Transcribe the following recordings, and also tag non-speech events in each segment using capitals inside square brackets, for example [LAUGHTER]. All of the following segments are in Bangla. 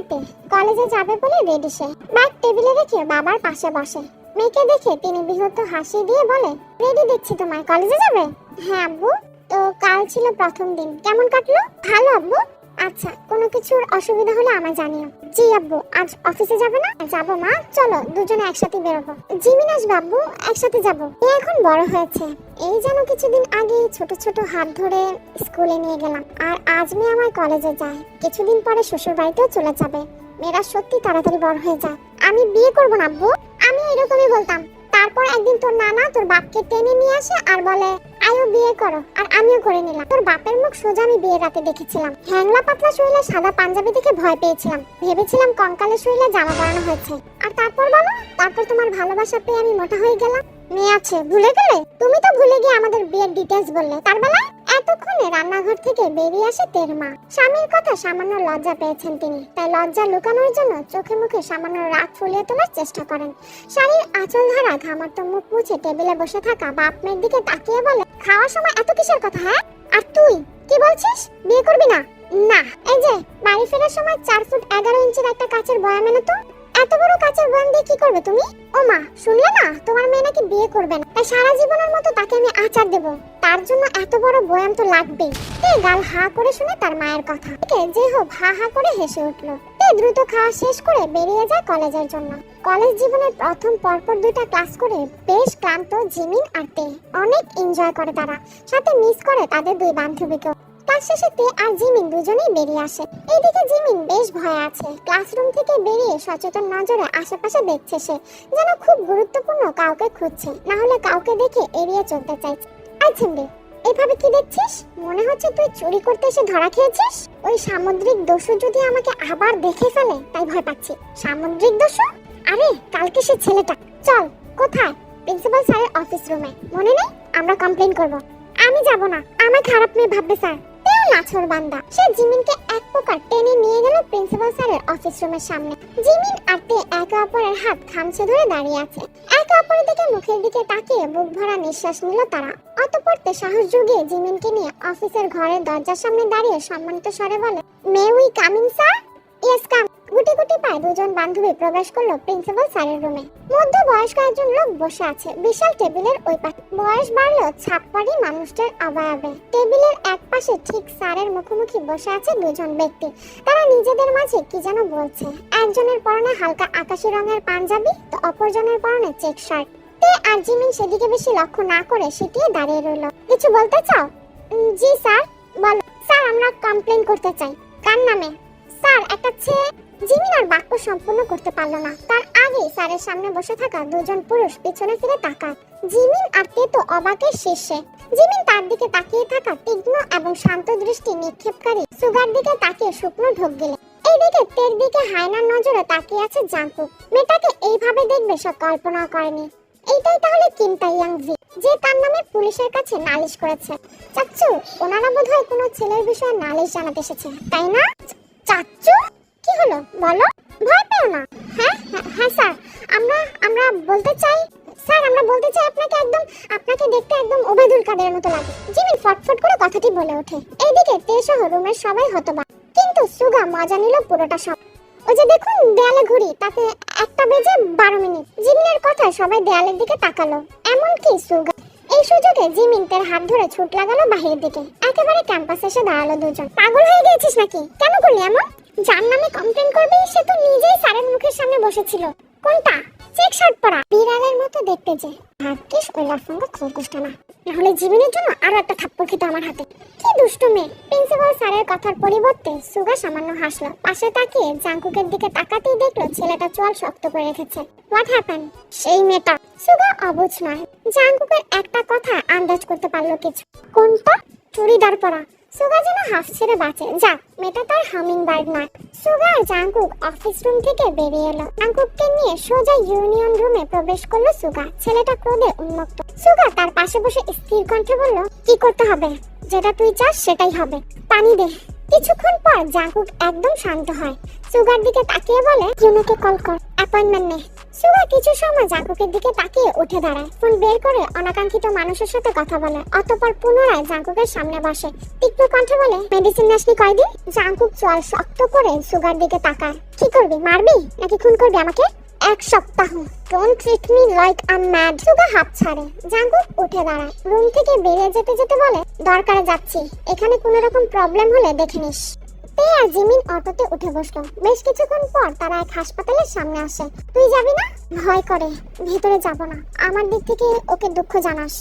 রাতে কলেজে যাবে বলে রেডি সে। ব্যাগ টেবিলে রেখে বাবার পাশে বসে। মেয়েকে দেখে তিনি বিহত হাসি দিয়ে বলে রেডি দেখছি তোমায়, কলেজে যাবে? হ্যাঁ আব্বু, তো কাল ছিল প্রথম দিন। কেমন কাটলো? ভালো আব্বু। আচ্ছা কোনো কিছুর অসুবিধা হলে আমায় জানিও। জি আব্বু, আজ অফিসে যাবে না? যাব মা, চলো, দুজনে একসাথে বেরোবো। জিমিন আসবে আব্বু একসাথে যাব। এ এখন বড় হয়েছে। এই যেন কিছুদিন আগে ছোট ছোট হাত ধরে স্কুলে নিয়ে গেলাম। আর আজ মেয়ে আমার কলেজে যায়। কিছুদিন পরে শ্বশুর বাড়িতেও চলে যাবে। মেয়েরা সত্যি তাড়াতাড়ি বড় হয়ে যায়। আমি বিয়ে করব না আব্বু। আমি এরকমই বলতাম। তারপর একদিন তোর নানা তোর বাপকে টেনে নিয়ে আসে আর বলে আয়ো বিয়ে করো। আর আমিও করে নিলাম। তোর বাপের মুখ সোজা আমি বিয়ের রাতে দেখেছিলাম। হ্যাংলা পাতলা শরীরে সাদা পাঞ্জাবি দেখে ভয় পেয়েছিলাম। ভেবেছিলাম কঙ্কালে শরীরে জামা পরানো হয়েছে। আর তারপর বলো? তারপর তোমার ভালোবাসা পেয়ে আমি মোটা হয়ে গেলাম? মেয়ে আছে। ভুলে গেলে? তুমি তো ভুলে গিয়ে আমাদের বিয়ের ডিটেলস বললে। তার বেলায়? এতক্ষণে রান্নাঘর থেকে বেরিয়ে আসে তের মা। স্বামীর কথা সামান্য লজ্জা পেয়েছেন তিনি। তাই লজ্জা লুকানোর জন্য চোখে মুখে সামান্য রাগ ফুলিয়ে তোলার চেষ্টা করেন। শাড়ির আঁচল ধারা ঘামার্ত মুখ মুছে টেবিলে বসে থাকা বাপ মেয়ের দিকে তাকিয়ে বলে, খাওয়ার সময় এত কিসের কথা হ্যাঁ? আর তুই? কি বলছিস? বিয়ে করবি না? না। এই যে, বাড়ি ফেরার সময় চার ফুট এগারো ইঞ্চির একটা কাচের বয়াম এনে তো? এত বড় কাচের বয়াম দিয়ে কি করবে তুমি? ও মা, শুনলে না? তোমার মেয়ে নাকি বিয়ে করবে না। তাই সারা জীবনের মতো তাকে আমি আচার দেব। তার জন্য এত বড় বয়াম তো লাগবেই। তে গাল হা করে শুনে তার মায়ের কথা। যে হোক হা হা করে হেসে উঠল। দ্রুত খাওয়া শেষ করে বেরিয়ে যায় কলেজের জন্য। কলেজ জীবনের প্রথম পরপর দুইটা ক্লাস করে বেশ ক্লান্ত জিমিন আর তে অনেক এনজয় করে তারা। সাথে মিস করে তাদের দুই বান্ধবীকেও। ক্লাস শেষে তে আর জিমিন দুজনেই বেরিয়ে আসে। এইদিকে জিমিন বেশ ভয়ে আছে। ক্লাসরুম থেকে বেরিয়ে সচেতন নজরে আশেপাশে দেখছে সে, যেন খুব গুরুত্বপূর্ণ কাউকে খুঁজছে, না হলে কাউকে দেখে এড়িয়ে চলতে চাইছে। আই এভাবে কি দেখছিস? মনে হচ্ছে তুই চুরি করতে এসে ধরা খেয়েছিস? ওই সামুদ্রিক দস্যু যদি আমাকে আবার দেখে ফেলে, তাই ভয় পাচ্ছি। সামুদ্রিক দস্যু? আরে, কালকে সে ছেলেটা। চল, কোথায়? প্রিন্সিপাল স্যারের অফিস রুমে। মনে নেই? আমরা কমপ্লেন করব। আমি যাব না। আমার খারাপ মেয়ে ভাববে স্যার। নাছর বান্দা। সে জিমিনকে এক প্রকার টেনে নিয়ে গেল প্রিন্সিপাল স্যারের অফিস রুমের সামনে। জিমিন আর তে একে অপরের হাত খামছে ধরে দাঁড়িয়ে আছে। একে অপরের দিকে মুখের দিকে তাকিয়ে বুক ভরা নিঃশ্বাস নিল তারা। অতঃপর তে সাহস জুগিয়ে জিমিনকে নিয়ে অফিসের ঘরের দরজার সামনে দাঁড়িয়ে সম্মানিত স্বরে বলে may we coming sir yes come গুটি গুটি পায়ে দুজন বান্ধবী প্রবেশ করল প্রিন্সিপাল স্যারের রুমে মধ্য বয়স্ক একজন লোক বসে আছে, বিশাল টেবিলের ওই পাশে। বয়স বাড়লো ছাপ্পারি মানুষটার অবয়বে টেবিলের এক পাশে ঠিক স্যারের মুখোমুখি বসে আছে দুজন ব্যক্তি। তারা নিজেদের মাঝে কি যেন বলছে। একজনের পরনে হালকা আকাশি রঙের পাঞ্জাবি, তো অপরজনের পরনে চেক শার্ট। তে আর জিমিন সেদিকে বেশি লক্ষ্য না করে সেটিয়ে দাঁড়িয়ে রইল। কিছু বলতে চাও? জি, স্যার। বলো। স্যার, আমরা কমপ্লেন করতে চাই। কার নামে? স্যার, একটা ছেলে জিমিন আর বাক্য সম্পূর্ণ করতে পারল না। তার আগেই স্যারের সামনে বসে থাকা দুজন পুরুষ পিছনে ফিরে তাকায়। জিমিন আর তে তো অবাকের শীর্ষে। জিমিন তার দিকে তাকিয়ে থাকা তীক্ষ্ণ এবং শান্ত দৃষ্টি নিক্ষেপকারী সুগার দিকে তাকিয়ে শুকনো ঢোক গেলে। এইদিকে তের দিকে হায়নার নজরে তাকিয়ে আছে জাঙ্কুক মেয়েটাকে এইভাবে দেখবে সে কল্পনা করেনি। এইটাই তাহলে কিমতা ইয়াংজি যে তার নামে পুলিশের কাছে নালিশ করেছে। চাচ্চু, ওনারা বোধহয় কোনো ছেলের বিষয়ে নালিশ জানাতে এসেছে, তাই না? চাচ্চু কি হলো? বলো। ভয় পেও না। হ্যাঁ? হ্যাঁ, হ্যাঁ স্যার। আমরা আমরা বলতে চাই স্যার আমরা বলতে চাই আপনাকে একদম আপনাকে দেখতে একদম ওবেদুল কাদের মতো লাগে। জিমিন ফটফট করে কথাটি বলে ওঠে। এইদিকে তে সহ রুমের সবাই হতবাক। কিন্তু সুগা মজা নিল পুরোটা সব। ওই যে দেখুন দেয়ালে ঘুরি তাতে একটা বেজে বারো মিনিট। জিমিনের কথায় সবাই দেয়ালের দিকে তাকালো। এমনকি সুগা এই সুযোগে জিমিন তার হাত ধরে ছুট লাগানো বাহির দিকে। একেবারে ক্যাম্পাসে এসে দাঁড়াল দুজন। পাগল হয়ে গিয়েছিস নাকি? কেন করলি এমন? যার নামে কমপ্লেন করবি, সে তো নিজেই স্যারের মুখের সামনে বসেছিল। কোনটা? চেক শার্ট পরা। বিড়ালের মতো দেখতে যে। ভাগ্যিস ওই লাফঙ্গা খরগোশটা না। নাহলে জীবনের জন্য আরও একটা থাপ্পড় খেতে আমার হাতে। কি দুষ্টু মেয়ে। প্রিন্সিপাল স্যারের কথার পরিবর্তে সুগা সামান্য হাসলো। পাশে তাকিয়ে জাঙ্কুকের দিকে তাকাতেই দেখল ছেলেটা চোয়াল শক্ত করে রেখেছে। হোয়াট হ্যাপেন সেই মেয়েটা। সুগা অবুঝ নয়। জাঙ্কুকের একটা কথা আন্দাজ করতে পারল কিছু। কোনটা? চুড়িদার পরা। সুগা যেন হাফ ছেড়ে বাঁচে। যাক মেয়েটা তার হামিং বার্ড নয় সুগা আর জাঙ্কুক অফিস রুম থেকে বেরিয়ে এলো। জাঙ্কুককে নিয়ে সোজা ইউনিয়ন রুমে প্রবেশ করল সুগা। ছেলেটা ক্রোধে উন্মুক্ত। সুগা তার পাশে বসে স্থির কণ্ঠে বলল, কি করতে হবে? যেটা তুই চাস সেটাই হবে। পানি দে। কিছুক্ষণ পর জাঙ্কুক একদম শান্ত হয়। সুগার দিকে তাকিয়ে বলে জুনুকে কল কর। অ্যাপয়েন্টমেন্ট নে। সুগা কিছু সময় জাঙ্কুকের দিকে তাকিয়ে উঠে দাঁড়ায়। ফোন বের করে অনাকাঙ্ক্ষিত মানুষের সাথে কথা বলে। অতঃপর পুনরায় জাঙ্কুকের সামনে বসে। তীক্ষ্ণ কণ্ঠে বলে মেডিসিন নাসনি কয়দিন? জাঙ্কুক চোয়াল শক্ত করে সুগার দিকে তাকায়। কি করবি, মারবি? নাকি খুন করবি আমাকে? এক সপ্তাহ। Don't treat me like I mad Suga হাত ছাড়ে। জাঙ্কুক উঠে দাঁড়ায়। রুম থেকে বেরিয়ে যেতে যেতে বলে, দরকারে যাচ্ছি। এখানে কোনো রকম প্রবলেম হলে দেখে নিস। আর জিমিন অটোতে উঠে বসল। বেশ কিছুক্ষণ পর তারা এক হাসপাতালের সামনে আসে। তুই যাবি না? ভয় করে। ভেতরে যাব না। আমার দিক থেকে ওকে দুঃখ জানাস।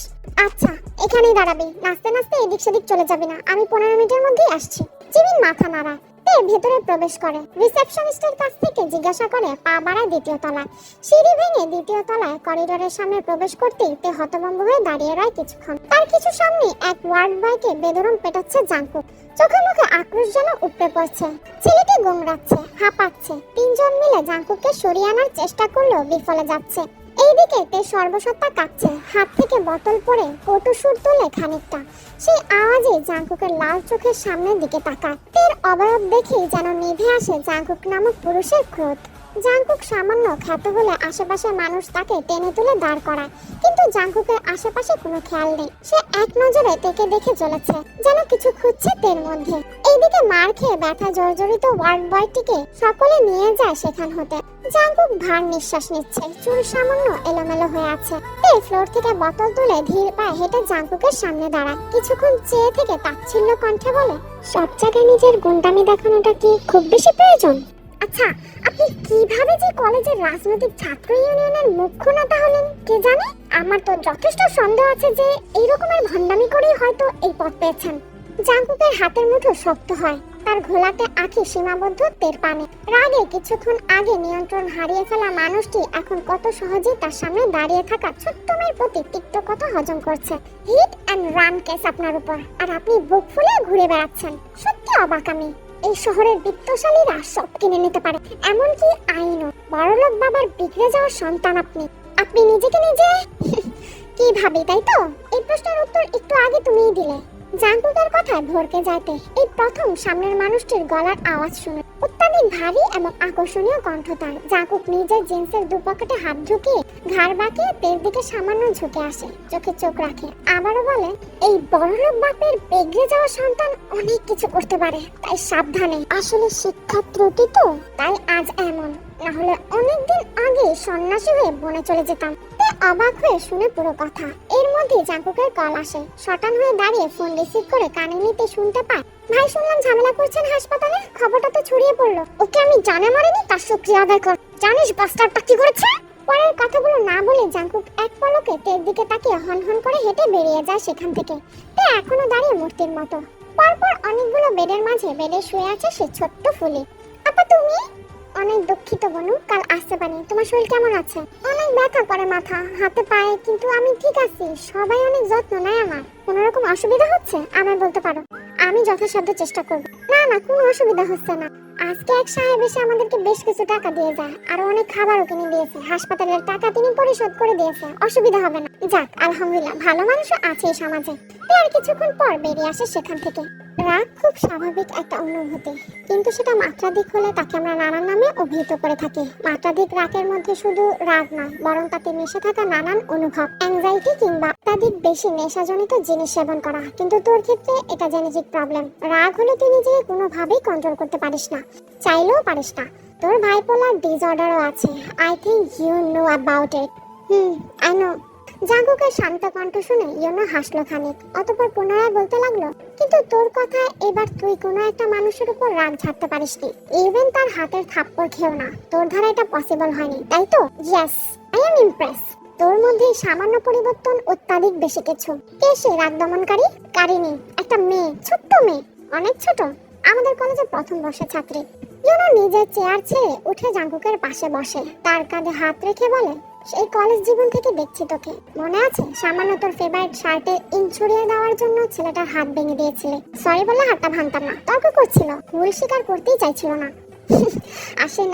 আচ্ছা এখানেই দাঁড়াবি। নাচতে নাচতে এদিক সেদিক চলে যাবি না। আমি পনেরো মিনিটের মধ্যেই আসছি। জিমিন মাথা নাড়ায়। তে ভেতরে প্রবেশ করে। রিসেপশনিস্টের কাছ থেকে জিজ্ঞাসা করে পা বাড়ায় দ্বিতীয় তলায়। সিঁড়ি ভেঙে দ্বিতীয় তলায় করিডোরের সামনে প্রবেশ করতেই তে হতভম্ব হয়ে দাঁড়িয়ে রয় কিছুক্ষণ। তার কিছু সামনে এক ওয়ার্ড বয়কে বেদরম পেটাচ্ছে জাঙ্কুক। চোখে মুখে আক্রোশ যেন উপড়ে পড়ছে। ছেলেটি গোংড়াচ্ছে হাঁপাচ্ছে। তিনজন মিলে জাঙ্কুককে সরিয়ে আনার চেষ্টা করলেও বিফলে যাচ্ছে। এইদিকে তে সর্বসত্তা কাঁপছে, হাত থেকে বোতল পড়ে কটু সুর তোলে খানিকটা। সেই আওয়াজে জাঙ্কুকের লাল চোখের সামনের দিকে তাকায়। তের অবয়ব দেখেই যেন নিভে আসে জাঙ্কুক নামক পুরুষের ক্রোধ। জাঙ্কুক সামান্য খ্যাত হলে আশেপাশের মানুষ তাকে টেনে তুলে দাঁড় করায়। কিন্তু জাঙ্কুকের আশেপাশে কোনো খেয়াল নেই। সে এক নজরে তেকে দেখে চলেছে যেন কিছু খুঁজছে তের মধ্যে। এইদিকে মার খেয়ে ব্যথা জর্জরিত ওয়ার্ড বয়টিকে সকলে নিয়ে যায় সেখান হতে। জাঙ্কুক ভার নিঃশ্বাস নিচ্ছে, চুল সামান্য এলোমেলো হয়ে আছে। তে ফ্লোর থেকে বোতল তুলে ধীর পায়ে হেঁটে জাঙ্কুকের সামনে দাঁড়ায়। কিছুক্ষণ চেয়ে থেকে তাচ্ছিল্য কণ্ঠে বলে সব জায়গায় নিজের গুন্ডামি দেখানোটা কি খুব বেশি প্রয়োজন? আচ্ছা আপনি কীভাবে যে কলেজের রাজনৈতিক ছাত্র ইউনিয়নের মুখ্য নেতা হলেন, কে জানে? আমার তো যথেষ্ট সন্দেহ আছে যে এই রকমের ভণ্ডামি করেই হয়তো এই পদ পেয়েছেন। জাঙ্কুকের হাতের মুঠো শক্ত হয়, তার ঘোলাটে আঁখি সীমাবদ্ধ টের পানে। রাগে কিছুক্ষণ আগে নিয়ন্ত্রণ হারিয়ে ফেলা মানুষটি এখন কত সহজেই তার সামনে দাঁড়িয়ে থাকা ছোট্ট মেয়ের প্রতি তিক্ত কথা হজম করছে। হিট অ্যান্ড রান কেস আপনার উপর। আর আপনি বুক ফুলে ঘুরে বেড়াচ্ছেন। সত্যি অবাক আমি। এই শহরের বিত্তশালীরা সব কিনে নিতে পারে। এমনকি আইনও। বড়লোক বাবার বিগড়ে যাওয়ার সন্তান আপনি। আপনি নিজেকে নিজে [LAUGHS] কি ভাবি, তাই তো? এই প্রশ্নের উত্তর একটু আগে তুমিই দিলে। জাঙ্কুকের কথায় ভরকে যাইতে এই প্রথম সামনের মানুষটির গলার আওয়াজ শুনে অত্যাধিক ভারী এবং আকর্ষণীয় কণ্ঠ তার। জাঙ্কুক নিজের জিন্সের দুপকেটে হাত ঢুকিয়ে ঘাড় বাঁকিয়ে তের দিকে সামান্য ঝুঁকে আসে, চোখে চোখ রাখে। আবারও বলে, এই বড়লোক বাপের বেগড়ে যাওয়া সন্তান অনেক কিছু করতে পারে, তাই সাবধানে। আসলে শিক্ষা ত্রুটি তো, তাই আজ এমন। না হলে অনেকদিন আগে সন্ন্যাসী হয়ে বনে চলে যেতাম। অবাক হয়ে শুনে পুরো কথা। এর মধ্যে জাঙ্কুকের কল আসে। শটান হয়ে দাঁড়িয়ে ফোন রিসিভ করে কানে নিতে শুনতে পায়। ভাই, শুনলাম ঝামেলা করছেন হাসপাতালে। খবরটা তো ছড়িয়ে পড়ল। ওকে আমি জানে মারিনি, তার শুক্রিয়া আদায় কর জানিস বাস্টারটা কি করেছে? পরের কথাগুলো না বলে জাঙ্কুক এক পলকে তের দিকে তাকিয়ে হন হন করে হেঁটে বেরিয়ে যায় সেখান থেকে। তে এখনও দাঁড়িয়ে মূর্তির মতো। পরপর অনেকগুলো বেডের মাঝে বেডে শুয়ে আছে সে ছোট্ট ফুলি। আপা, তুমি? অনেক দুঃখিত বনু, কাল আসতে পারি তোমার শরীর কেমন আছে? অনেক ব্যথা করে মাথা, হাতে পায়ে, কিন্তু আমি ঠিক আছি। সবাই অনেক যত্ন নেয় আমার। কোনো রকম অসুবিধা হচ্ছে? আমার বলতে পারো। আমি যথাসাধ্য চেষ্টা করব। না না, কোনো অসুবিধা হচ্ছে না। আজকে এক সাহেব এসে আমাদেরকে বেশ কিছু টাকা দিয়ে যায়, আর অনেক খাবারও কিনে দিয়েছে। হাসপাতালের টাকা তিনি পরিশোধ করে দিয়েছে, অসুবিধা হবে না। যাক, আলহামদুলিল্লাহ, ভালো মানুষও আছে সমাজে। আর কিছুক্ষণ পর বেরিয়ে আসে সেখান থেকে। রাগ খুব স্বাভাবিক একটা অনুভূতি, কিন্তু সেটা মাত্রাধিক হলে তাকে আমরা নানান নামে অভিহিত করে থাকি। মাত্রাধিক রাগের মধ্যে শুধু রাগ নয় বরং তাতে মিশে থাকা নানান অনুভব। অ্যাংজাইটি কিংবা অত্যাধিক বেশি নেশাজনিত জিনিস সেবন করা। কিন্তু তোর ক্ষেত্রে এটা জেনেটিক প্রবলেম রাগ হলে তুই নিজেকে কোনোভাবেই কন্ট্রোল করতে পারিস না। চাইলেও পারিস না। তোর ভাইপোলার ডিসঅর্ডারও আছে। I think you know about it hmm I know জাঙ্কুকের শান্ত কণ্ঠ শুনে ইয়োনো হাসলো খানিক। অতপর পুনরায় বলতে লাগল, কিন্তু তোর কথা এবার তুই কোনো একটা মানুষের উপর রাগ ঝাড়তে পারিসনি ইভেন তার হাতের থাপ্পড় খেও না। তোর দ্বারা এটা পসিবল হয়নি, তাই তো? ইয়েস আই এম ইমপ্রেস তোর মধ্যে সামান্য পরিবর্তন অত্যাধিক বেশি কিছু। কে সে রাগ দমনকারী কারিনী, একটা মেয়ে, ছোট্ট মেয়ে, অনেক ছোট। আমাদের কলেজের প্রথম বর্ষের ছাত্রী। ইয়োনো নিজের চেয়ার ছেড়ে উঠে জাঙ্কুকের পাশে বসে। তার কাঁধে হাত রেখে বলে, সেই কলেজ জীবন থেকে দেখছি তোকে। মনে আছে? সামান্য তোর ফেভারিট শার্টে ইন ছড়িয়ে দেওয়ার জন্য ছেলেটার হাত ভেঙে দিয়েছিলে। সরি বলে হাতটা ভাঙতাম না। তর্ক করছিল। ভুল স্বীকার করতেই চাইছিল না। আর সেই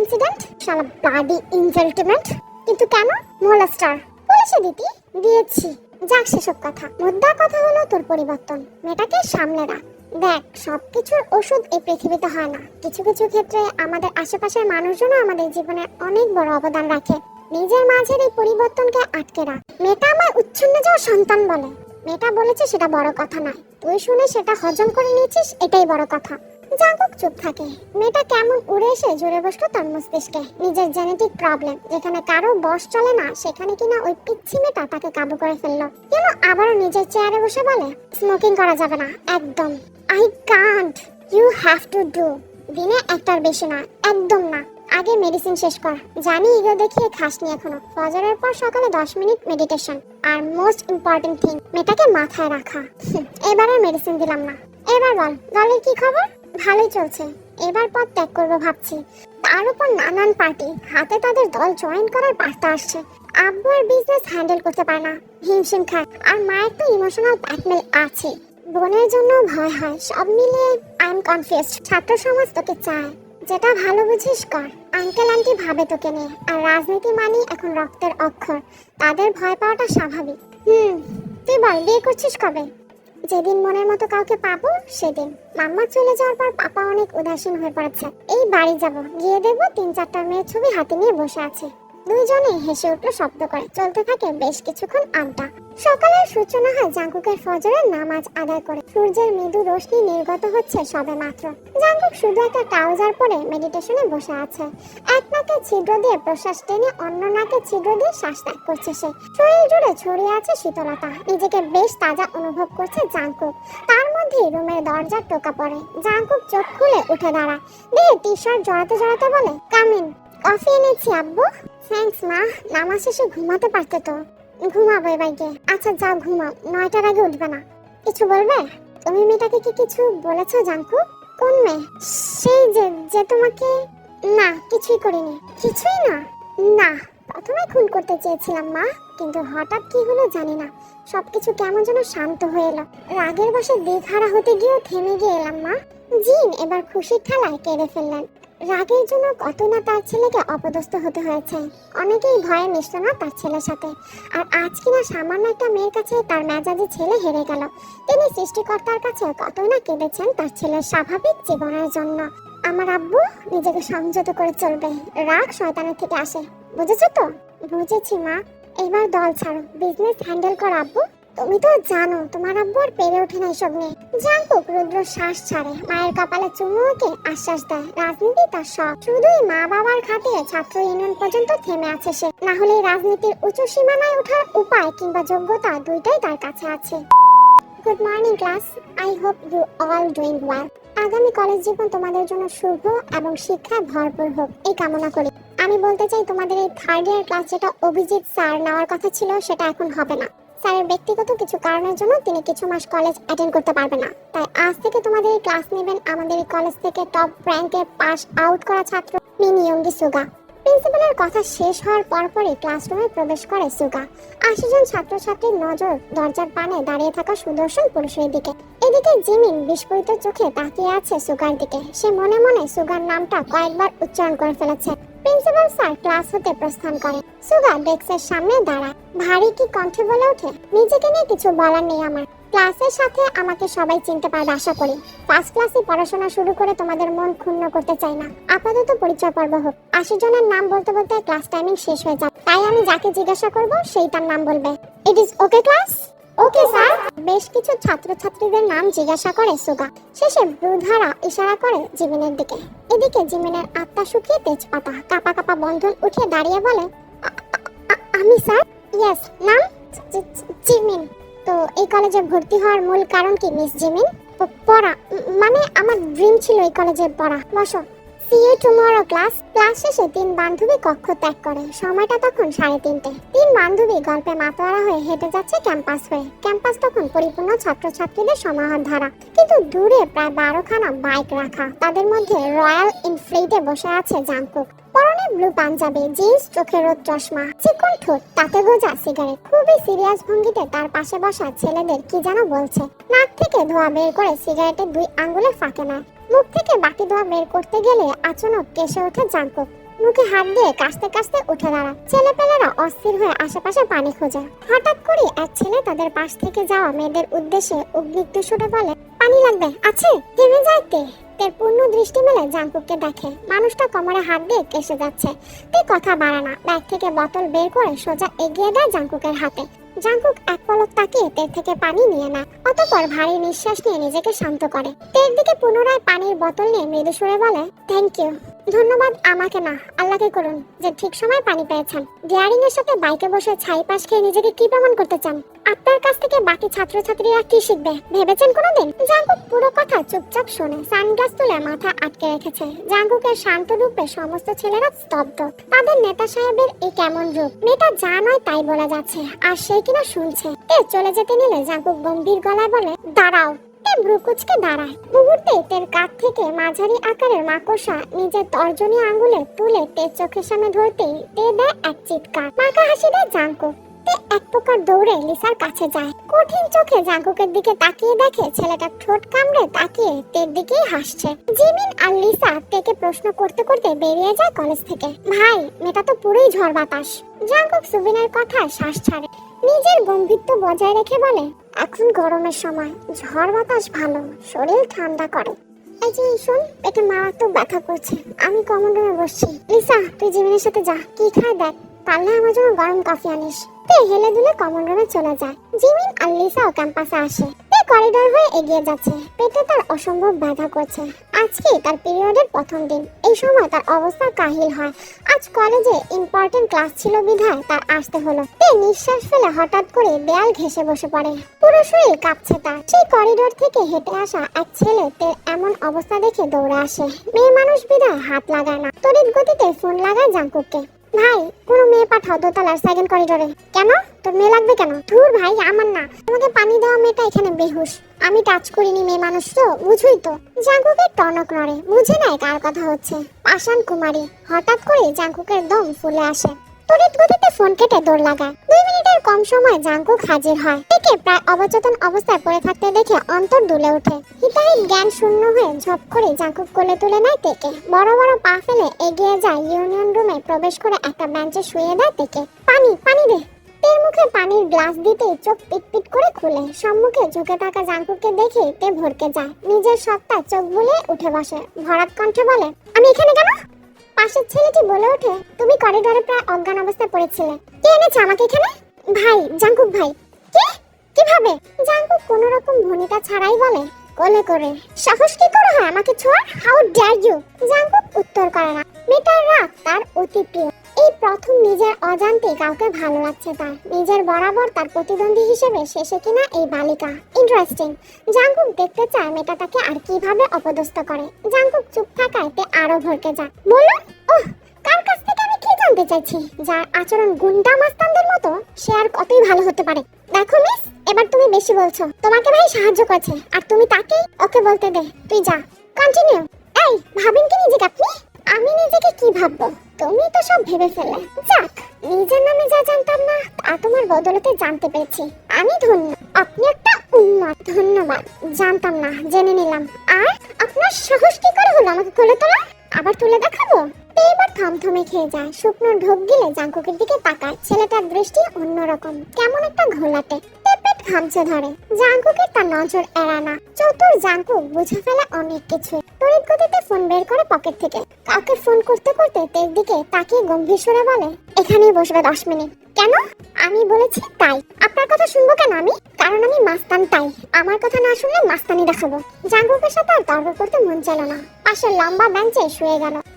ইনসিডেন্ট শালা ব্লাডি ইনজেল্টিমেন্ট কিন্তু কেন? মোলাস্টার পুলিশে দিতি দিয়েছি। যাক সেসব কথা। মুদ্রা কথা হলো তোর পরিবর্তন। মেয়েটাকে সামনে রাখ। দেখ, সবকিছুর ওষুধ এই পৃথিবীতে হয় না। কিছু কিছু ক্ষেত্রে আমাদের আশেপাশের মানুষজনও আমাদের জীবনে অনেক বড় অবদান রাখে। নিজের মাঝের এই পরিবর্তনকে আটকে রাখ। মেয়েটা আমার উচ্ছন্ন যাওয়া সন্তান বলে। মেয়েটা বলেছে সেটা বড় কথা নয়। তুই শুনে সেটা হজম করে নিয়েছিস, এটাই বড় কথা। জাঙ্কুক চুপ থাকে। মেয়েটা কেমন উড়ে এসে জুড়ে বসল তার মস্তিষ্কে। নিজের জেনেটিক প্রবলেম যেখানে কারও বস চলে না, সেখানে কিনা ওই পিচ্ছি মেয়েটা তাকে কাবু করে ফেলল। কেন আবারও নিজের চেয়ারে বসে বলে স্মোকিং করা যাবে না, একদম। I can't you have to do দিনে একটার বেশি না, একদম না। আগে মেডিসিন শেষ কর। জানি ইগো দেখিয়ে খাসনি এখনও। ফজরের পর সকালে দশ মিনিট মেডিটেশন আর মোস্ট ইম্পর্টেন্ট থিং মেয়েটাকে মাথায় রাখা। এবারে মেডিসিন দিলাম না। এবার বল, দলের কি খবর? ভালোই চলছে। এবার পথ ত্যাগ করব ভাবছি। তার উপর নানান পার্টি। হাতে তাদের দল জয়েন করার বার্তা আসছে। আব্বু আর বিজনেস হ্যান্ডেল করতে পারে না। হিমশিম খায়। আর মায়ের তো ইমোশনাল ব্ল্যাকমেল আছে। বোনের জন্য ভয় হয়। সব মিলিয়ে আই এম কনফিউজড ছাত্র সমাজ তোকে চায়। যেটা ভালো বুঝিস কর। আঙ্কেল আন্টি ভাবে তোকে নিয়ে। আর রাজনীতি মানি এখন রক্তের অক্ষর। তাদের ভয় পাওয়াটা স্বাভাবিক। হুম, তুই বল, বিয়ে করছিস কবে? যেদিন মনের মতো কাউকে পাবো, সেদিন। মাম্মা চলে যাওয়ার পর পাপা অনেক উদাসীন হয়ে পড়েছে। এই বাড়ি যাব। গিয়ে দেখব তিন চারটা মেয়ের ছবি হাতে নিয়ে বসে আছে। দুইজনে হেসে উঠল শব্দ করে। চলতে থাকে বেশ কিছুক্ষণ আড্ডা। সকালের সূচনা হয় জাঙ্কুকের ফজরের নামাজ আদায় করে। সূর্যের মৃদু রশ্মি নির্গত হচ্ছে সবে মাত্র। জাঙ্কুক শুধু একটা ট্রাউজার পরে মেডিটেশনে বসে আছে। এক নাকে ছিদ্র দিয়ে প্রশ্বাস টেনে অন্য নাকে ছিদ্র দিয়ে শ্বাস ত্যাগ করছে সে। শরীর জুড়ে ছড়িয়ে আছে শীতলতা। নিজেকে বেশ তাজা অনুভব করছে জাঙ্কুক। তার মধ্যেই রুমের দরজার টোকা পড়ে। জাঙ্কুক চোখ খুলে উঠে দাঁড়ায়। দেহে টি শার্ট জড়াতে জড়াতে বলে। কামিন, কফি এনেছি আব্বু। থ্যাঙ্কস মা, নামাজ শেষে ঘুমাতে পারতে তো। ঘুমাবো এবার গিয়ে আচ্ছা যাও ঘুমাও, নয়টার আগে উঠবে না। কিছু বলবে? তুমি মেয়েটাকে কি কিছু বলেছ জাঙ্কু কোন মেয়ে? সেই যে যে তোমাকে না, কিছুই করিনি। কিছুই না? না, প্রথমে খুন করতে চেয়েছিলাম, মা। কিন্তু হঠাৎ কি হলো জানি না। সবকিছু কেমন যেন শান্ত হয়ে এলো। রাগের বসে দিঘারা হতে গিয়েও থেমে গিয়ে এলাম, মা। জিন এবার খুশির ঠেলায় কেঁদে ফেললেন। রাগের জন্য কত না তার ছেলেকে অপদস্থ হতে হয়েছে। অনেকেই ভয়ে মিশত না তার ছেলের সাথে। আর আজ কিনা সামান্য একটা মেয়ের কাছে তার মেজাজি ছেলে হেরে গেল। তিনি সৃষ্টিকর্তার কাছে কত না কেঁদেছেন তার ছেলের স্বাভাবিক জীবনের জন্য। আমার আব্বু নিজেকে সংযত করে চলবে। রাগ শয়তানের থেকে আসে। বুঝেছ তো? বুঝেছি মা। এবার দল ছাড়ো। বিজনেস হ্যান্ডেল কর আব্বু। তুমি তো জানো, তোমার আব্বু আর পেরে ওঠে না এসব নিয়ে। জাঙ্কুক রুদ্র শ্বাস ছাড়ে, মায়ের কপালে চুমুকে আশ্বাস দেয়। রাজনীতি তার শখ। শুধুই মা বাবার খাতিরে ছাত্র ইউনিয়ন পর্যন্ত থেমে আছে সে। না হলে রাজনীতির উঁচু সীমানায় ওঠার উপায় কিংবা যোগ্যতা দুইটাই তার কাছে আছে। Good morning class I hope you all doing well আগামী কলেজ জীবন তোমাদের জন্য শুভ এবং শিক্ষায় ভরপুর হোক, এই কামনা করি। আমি বলতে চাই, তোমাদের এই থার্ড ইয়ার ক্লাস যেটা অভিজিৎ স্যার নেওয়ার কথা ছিল, সেটা এখন হবে না। স্যারের ব্যক্তিগত কিছু কারণের জন্য তিনি কিছু মাস কলেজ অ্যাটেন্ড করতে পারবে না। তাই আজ থেকে তোমাদের ক্লাস নেবেন। আমাদের কলেজ থেকে টপ র্যাঙ্কে পাস আউট করা ছাত্র মিনি ইয়ঙ্গি সুগা। প্রিন্সিপালের কথা শেষ হওয়ার পরপরই ক্লাসরুমে প্রবেশ করে সুগা। আশি জন ছাত্রছাত্রীর নজর দরজার পানে দাঁড়িয়ে থাকা সুদর্শন পুরুষের দিকে। এদিকে জিমিন বিস্ফোরিত চোখে তাকিয়ে আছে সুগার দিকে। সে মনে মনে সুগার নামটা কয়েকবার উচ্চারণ করে ফেলেছে। প্রিন্সিপাল স্যার ক্লাস হতে প্রস্থান করেন। সুগা ডেস্কের সামনে দাঁড়ায়। ভারী কি কণ্ঠে বলে ওঠে? নিজেকে নিয়ে কিছু বলার নেই আমার। ক্লাসের সাথে আমাকে সবাই চিনতে পারবে, আশা করি। ফার্স্ট ক্লাসে পড়াশোনা শুরু করে তোমাদের মন ক্ষুণ্ণ করতে চাই না। আপাতত পরিচয় পর্ব হোক। আশি জনের নাম বলতে বলতে ক্লাস টাইমিং শেষ হয়ে যাবে। তাই আমি যাকে জিজ্ঞাসা করব সেই তার নাম বলবে। It is okay class okay sir বেশ কিছু ছাত্রছাত্রীদের নাম জিজ্ঞাসা করে সুগা। শেষে ব্রুধারা ইশারা করে জিমিনের দিকে। এদিকে জিমিনের আত্মা শুকিয়ে তেজপাতা, কাপা কাপা বন্ধন উঠে দাঁড়িয়ে বলে, "আ- আ- আ- আমি, স্যার? ইয়েস নাম? জিমিন। তো এই কলেজে ভর্তি হওয়ার মূল কারণ কি, মিস জিমিন? পড়া মানে আমার ড্রিম ছিল এই কলেজে পড়া। বসো। See you tomorrow class class শেষে তিন বান্ধবী কক্ষ ত্যাগ করে। সময়টা তখন সাড়ে তিনটে। তিন বান্ধবী গল্পে মাতোয়ারা হয়ে হেঁটে যাচ্ছে ক্যাম্পাস হয়ে। ক্যাম্পাস তখন পরিপূর্ণ ছাত্রছাত্রীদের সমাহার ধারা। কিন্তু দূরে প্রায় বারোখানা বাইক রাখা। তাদের মধ্যে রয়্যাল ইনফ্লিটে বসে আছে জাংকুক। পরনে ব্লু পাঞ্জাবি, জিন্স, চোখে রোদ চশমা। চিকন ঠোঁট, তাতে গোজা সিগারেট। খুবই সিরিয়াস ভঙ্গিতে তার পাশে বসা ছেলেদের কি যেন বলছে। নাক থেকে ধোয়া বের করে সিগারেটের দুই আঙ্গুলে ফাঁকে নেয়। মুখ থেকে বাকি ধোঁয়া বের করতে গেলে আচমক কেসে ওঠে জাঙ্কুক। মুখে হাত দিয়ে কাশতে কাশতে উঠে দাঁড়ায়। ছেলেপেলেরা অস্থির হয়ে আশেপাশে পানি খোঁজে। হঠাৎ করে এক ছেলে তাদের পাশ থেকে যাওয়া মেয়েদের উদ্দেশ্যে উদ্বিগ্ন সুরে বলে, পানি লাগবে, আছে? থেমে যায় তে তের পূর্ণ দৃষ্টি মেলে জাঙ্কুককে দেখে। মানুষটা কোমরে হাত দিয়ে কেসে যাচ্ছে। তে কথা বাড়ে না। ব্যাগ থেকে বোতল বের করে সোজা এগিয়ে দেয় জাঙ্কুকের হাতে। জাঙ্কুক এক পলক তাকিয়ে তের থেকে পানি নিয়ে নেয়, অতঃপর ভারী নিঃশ্বাস নিয়ে নিজেকে শান্ত করে। তের দিকে পুনরায় পানির বোতল নিয়ে মৃদু সুরে বলে থ্যাংক ইউ ধন্যবাদ আমাকে না, আল্লাহকে করুন, যে ঠিক সময় পানি পেয়েছেন। ডিয়ারিং এর সাথে বাইকে বসে ছাই পাশ খেয়ে নিজেকে কি প্রমাণ করতে চান? আপনার কাছ থেকে বাকি ছাত্রছাত্রীরা কি শিখবে, ভেবেছেন কোনোদিন? জাঙ্কুক পুরো কথা চুপচাপ শোনে, সানগ্লাস তুলে মাথা আটকে রেখেছে। জাঙ্কুকের শান্ত রূপে সমস্ত ছেলেরা স্তব্ধ। তাদের নেতা সাহেবের এই কেমন রূপ? মেয়েটা যা নয় তাই বলা যাচ্ছে, আর সে কিনা শুনছে। তে চলে যেতে নিলে? জাঙ্কুক গম্ভীর গলায় বলে, দাঁড়াও। তে ব্রুকুচকে দাঁড়ায়। মুহূর্তে তের কাঁধ থেকে মাঝারি আকারের মাকড়সা নিজের তর্জনী আঙ্গুলে তুলে তের চোখের সামনে ধরতেই তে দেয় এক চিৎকার। মাকা হাসি দেয় জাঙ্কুক তে এক প্রকার দৌড়ে লিসার কাছে যায়। কঠিন চোখে জাঙ্কুকের দিকে তাকিয়ে দেখে ছেলেটা ঠোঁট কামড়ে তাকিয়ে তের দিকেই হাসছে। জিমিন আর লিসা তেকে প্রশ্ন করতে করতে বেরিয়ে যায় কলেজ থেকে। ভাই, মেয়েটা তো পুরোই ঝড় বাতাস। জাঙ্কুক সুবিনের কথায় শ্বাস ছাড়ে। নিজের গম্ভীরত্ব বজায় রেখে বলে এখন গরমের সময় ঝড় বাতাস ভালো, শরীর ঠান্ডা করে। এই যে শোন, পেটে মারাত্মক ব্যথা করছে। আমি কমন রুমে বসছি। লিসা, তুই জিমিনের সাথে যা, কি খায় দেখ। পারলে আমার জন্য গরম কফি আনিস। তে কমন রুমে চলে যায়। জিমিন আর লিসাও ক্যাম্পাসে আসে। তে করিডোর হয়ে এগিয়ে যাচ্ছে। পেটে তার অসম্ভব করছে। আজকে তার পিরিয়ডের প্রথম দিন। এই সময় তার অবস্থা কাহিল হয়। আজ কলেজে ইম্পর্টেন্ট ক্লাস ছিল বিধায় তার আসতে হলো। তে নিঃশ্বাস ফেলে হঠাৎ করে দেয়াল ঘেসে বসে পড়ে। পুরো শরীর কাঁপছে তার। সেই করিডোর থেকে হেঁটে আসা এক ছেলে তের এমন অবস্থা দেখে দৌড়ে আসে। মেয়ে মানুষ বিধায় হাত লাগায় না। তড়িৎ গতিতে ফোন লাগায় জাঙ্কুককে। ভাই, কোনো মেয়ে পাঠাও দোতলার সেকেন্ড করিডোরে কেন? তোর মেয়ে লাগবে কেন? ধুর ভাই, আমার না। তোমাকে পানি দেওয়া মেয়েটা এখানে বেহুশ। আমি টাচ করিনি মেয়ে মানুষ তো, বুঝুই তো। জাঙ্কুকের টনক নড়ে। বুঝে নেয় কার কথা হচ্ছে। পাষাণ কুমারী, হঠাৎ করে জাঙ্কুকের দম ফুলে আসে। তড়িৎ গতিতে ফোন কেটে দৌড় লাগায়। দুই মিনিটের কম সময় জাঙ্কুক হাজির হয়। থেকে প্রায় অবচেতন অবস্থায় পড়ে থাকতে দেখে অন্তর দুলে ওঠে। হিতাহিত জ্ঞান শূন্য হয়ে ঝপ করে জাঙ্কুক কোলে তুলে নেয় তেকে। বড় বড় পা ফেলে এগিয়ে যায় ইউনিয়ন রুমে প্রবেশ করে একটা বেঞ্চে শুয়ে দেয় তেকে। পানি পানি দে। তের মুখে পানির গ্লাস দিতেই চোখ পিটপিট করে খুলে। সম্মুখে ঝুঁকে থাকা জাঙ্কুককে দেখে তে ভরকে যায়। নিজের সত্তা চোখ বুলিয়ে উঠে বসে। ভরাত কণ্ঠে বলে, আমি এখানে কেন? পাশের ছেলেটি বলে ওঠে, তুমি করিডোরে প্রায় অজ্ঞান অবস্থায় পড়েছিলে। কে এনেছে আমাকে এখানে? ভাই জাঙ্কুক ভাই। কে? কীভাবে? জাঙ্কুক কোনো রকম ভূমিকা ছাড়াই বলে, কোলে করে। সাহস কি করে হয় আমাকে ছোঁয়ার? হাউ ডেয়ার ইউ জাঙ্কুক উত্তর করে না। মেয়েটার রাগ তার অতি প্রিয়। এই প্রথম নিজের অজান্তে কাউকে ভালো লাগছে তার। নিজের বরাবর তার প্রতিদ্বন্দ্বী হিসেবে শেষে কিনা এই বালিকা। ইন্টারেস্টিং জাঙ্কুক দেখতে চায় মেয়েটা তাকে আর কীভাবে অপদস্থ করে। জাঙ্কুক চুপ থাকায় তে আরও ভরকে যায়। ওহ, কার কাছ থেকে আমি কি জানতে চাইছি? যার আচরণ গুন্ডা মাস্তানদের মতো, সে আর কতই ভালো হতে পারে? দেখো মিস, এবার তুমি বেশি বলছো। তোমাকে ভাই সাহায্য করছে, আর তুমি তাকেই ওকে বলতে দে। তুই যা। কন্টিনিউ এই ভাবেন কি নিজেকে আপনি আমি নিজেকে কি ভাববো? তুমি তো সব ভেবে ফেলে। যাক, নিজের নামে যা জানতাম না, তা তোমার বদলতে জানতে পেরেছি। আমি ধন্য, আপনি একটা উন্মাদ। ধন্যবাদ, জানতাম না, জেনে নিলাম। আর আপনার সাহস কি করে হলো আমাকে কোলে তোলা আবার তুলে দেখাবো? এবার থমথমে খেয়ে যায়, শুকনো ঢোক গিলে জাঙ্কুকের দিকে তাকায়। ছেলেটার দৃষ্টি অন্যরকম, কেমন একটা ঘোলাটে। খামচে ধরে। জাঙ্কুকের তার নজর এড়ায় না। চতুর জাঙ্কুক বুঝে ফেলে অনেক কিছু। তড়িৎ গতিতে ফোন বের করে পকেট থেকে। কাউকে ফোন করতে করতে তের দিকে তাকিয়ে গম্ভীর সুরে বলে, এখানেই বসবে দশ মিনিট। কেন? আমি বলেছি তাই। আপনার কথা শুনব কেন আমি? কারণ আমি মাস্তান তাই। আমার কথা না শুনলে মাস্তানি দেখাবো। জাঙ্কুকের সাথে আর তর্ক করতে মন চাইল না। পাশে লম্বা বেঞ্চে শুয়ে গেল। জাঙ্কুক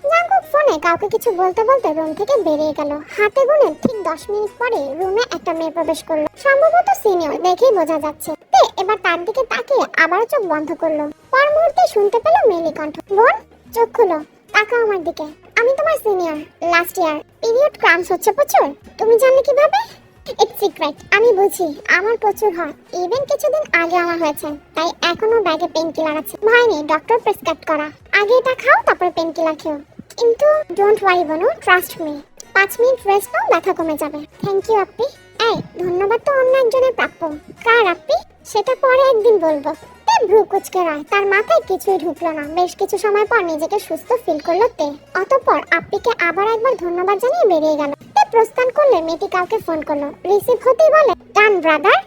ফোনে কাউকে কিছু বলতে বলতে রুম থেকে বেরিয়ে গেল। হাতে গুনে ঠিক দশ মিনিট পরে রুমে একটা মেয়ে প্রবেশ করল। সম্ভবত সিনিয়র দেখেই বোঝা যাচ্ছে। এবার তার দিকে তাকিয়ে আবার চোখ বন্ধ করল। পর মুহূর্তে শুনতে পেল মেলি কণ্ঠ। বোন, চোখ খুলো, তাকাও আমার দিকে। আমি তোমার senior last year period cramps হচ্ছে প্রচুর। তুমি জানলে কীভাবে? ইটস সিক্রেট আমি বুঝি। আমার প্রচুর হয়। ইভেন কিছুদিন আগে আমার হয়েছে। তাই এখনও ব্যাগে পেন কিলার আছে। ভয় নেই ডক্টর প্রেসক্রাইব করা। আগে এটা খাও, তারপর পেন কিলার খেও। কিন্তু ডোন্ট ওয়ারি বনু ট্রাস্ট মি পাঁচ মিনিট রেস্ট নাও, ব্যথা কমে যাবে। থ্যাংক ইউ আপ্পি এই, ধন্যবাদ তো অন্য একজনের প্রাপ্য। কার আপ্পি সেটা পরে একদিন বলব। তে ভ্রু কুচকে রায়, তার মাথায় কিছুই ঢুকলো না। বেশ কিছু সময় পর নিজেকে সুস্থ ফিল করল তে। অতঃপর আপ্পিকে আবার একবার ধন্যবাদ জানিয়ে বেরিয়ে গেল। তে প্রস্থান করলে মেয়েটি কাউকে ফোন করল। রিসিভ হতেই বলে ডান ব্রাদার